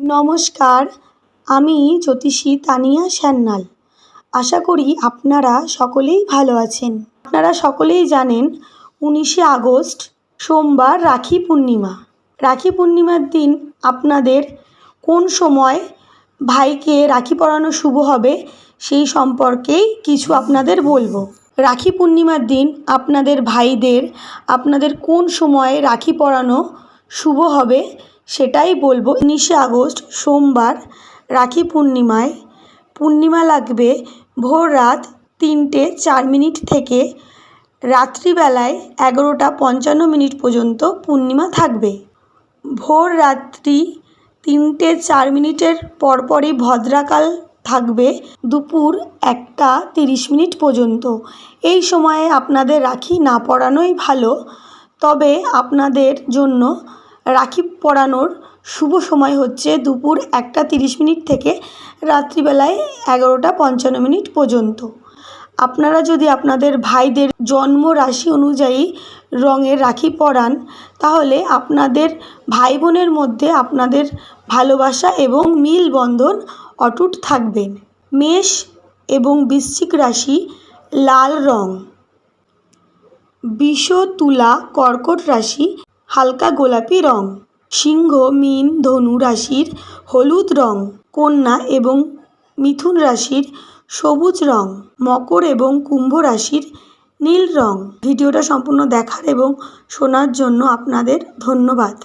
নমস্কার, আমি জ্যোতিষী তানিয়া সান্যাল। আশা করি আপনারা সকলেই ভালো আছেন। আপনারা সকলেই জানেন, উনিশে আগস্ট, সোমবার রাখি পূর্ণিমা। রাখি পূর্ণিমার দিন আপনাদের কোন সময় ভাইকে রাখি পরানো শুভ হবে, সেই সম্পর্কেই কিছু আপনাদের বলব। রাখি পূর্ণিমার দিন আপনাদের ভাইদের আপনাদের কোন সময়ে রাখি পরানো শুভ হবে, সেটাই বলব। উনিশে আগস্ট, সোমবার, রাখি পূর্ণিমায়। পূর্ণিমা লাগবে ভোর রাত তিনটে চার মিনিট থেকে। রাত্রিবেলায় এগারোটা পঞ্চান্ন মিনিট পর্যন্ত পূর্ণিমা থাকবে। ভোর রাত্রি তিনটে চার মিনিটের পরপরই ভদ্রাকাল থাকবে দুপুর একটা তিরিশ মিনিট পর্যন্ত। এই সময়ে আপনাদের রাখি না পরানোই ভালো। তবে আপনাদের জন্য রাখি পরানোর শুভ সময় হচ্ছে দুপুর একটা তিরিশ মিনিট থেকে রাত্রিবেলায় এগারোটা পঞ্চান্ন মিনিট পর্যন্ত। আপনারা যদি আপনাদের ভাইদের জন্ম রাশি অনুযায়ী রঙের রাখি পরান, তাহলে আপনাদের ভাই বোনের মধ্যে আপনাদের ভালোবাসা এবং মেলবন্ধন অটুট থাকবে। মেষ এবং বৃশ্চিক রাশি লাল রঙ বৃষ, তুলা, কর্কট রাশি হালকা গোলাপি রং, সিংহ, মীন, ধনু রাশির হলুদ রং, কন্যা এবং মিথুন রাশির সবুজ রং, মকর এবং কুম্ভ রাশির নীল রং। ভিডিওটা সম্পূর্ণ দেখার এবং শোনার জন্য আপনাদের ধন্যবাদ।